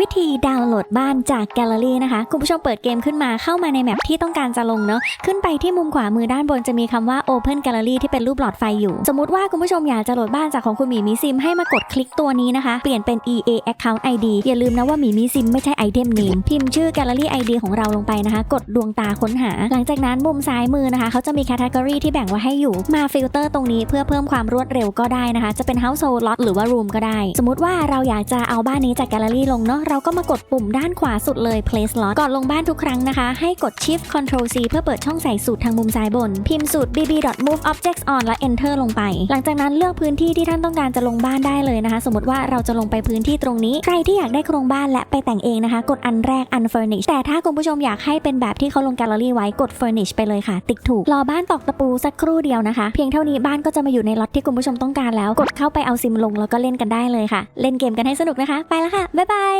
วิธีดาวน์โหลดบ้านจากแกลเลอรี่นะคะ คุณผู้ชมเปิดเกมขึ้นมาเข้ามาในแมปที่ต้องการจะลงเนาะขึ้นไปที่มุมขวามือด้านบนจะมีคำว่า Open Gallery ที่เป็นรูปหลอดไฟอยู่ สมมติว่าคุณผู้ชมอยากจะโหลดบ้านจากของคุณหมีมิซิมให้มากดคลิกตัวนี้นะคะ เปลี่ยนเป็น EA Account ID อย่าลืมนะว่าหมีมิซิมไม่ใช่ Item Name พิมพ์ชื่อ Gallery ID ของเราลงไปนะคะ กดดวงตาค้นหา หลังจากนั้นมุมซ้ายมือนะคะเขาจะมี Category ที่แบ่งไว้ให้อยู่มาฟิลเตอร์ตรงนี้เพื่อเพิ่มความรวดเร็วก็ได้นะคะ จะเป็น Household Lot หรือว่า Room ก็ได้ สมมติว่าเราอยากจะเอาบ้านนี้จากแกลเลอรี่ลงเนาะเราก็มากดปุ่มด้านขวาสุดเลย Place Lot ก่อนลงบ้านทุกครั้งนะคะ ให้กด Shift Control C เพื่อเปิดช่องใส่สูตรทางมุมซ้ายบน พิมพ์สูตร bb.move objects on และ enter ลงไป หลังจากนั้นเลือกพื้นที่ที่ท่านต้องการจะลงบ้านได้เลยนะคะ สมมติว่าเราจะลงไปพื้นที่ตรงนี้ ใครที่อยากได้โครงบ้านและไปแต่งเองนะคะ กดอันแรก unfurnish แต่ถ้าคุณผู้ชมอยากให้เป็นแบบที่เขาลงแกลเลอรี่ไว้กด furnish ไปเลยค่ะ ติ๊กถูก รอบ้านตอกตะปูสักครู่เดียวนะคะ เพียงเท่านี้บ้านก็จะมาอยู่ในล็อตที่คุณผู้ชมต้องการแล้ว กดเข้าไปเอาซิมลงแล้วก็เล่นกันได้เลยค่ะ เล่นเกมกันให้สนุกนะคะ ไปแล้วค่ะ บ๊ายบาย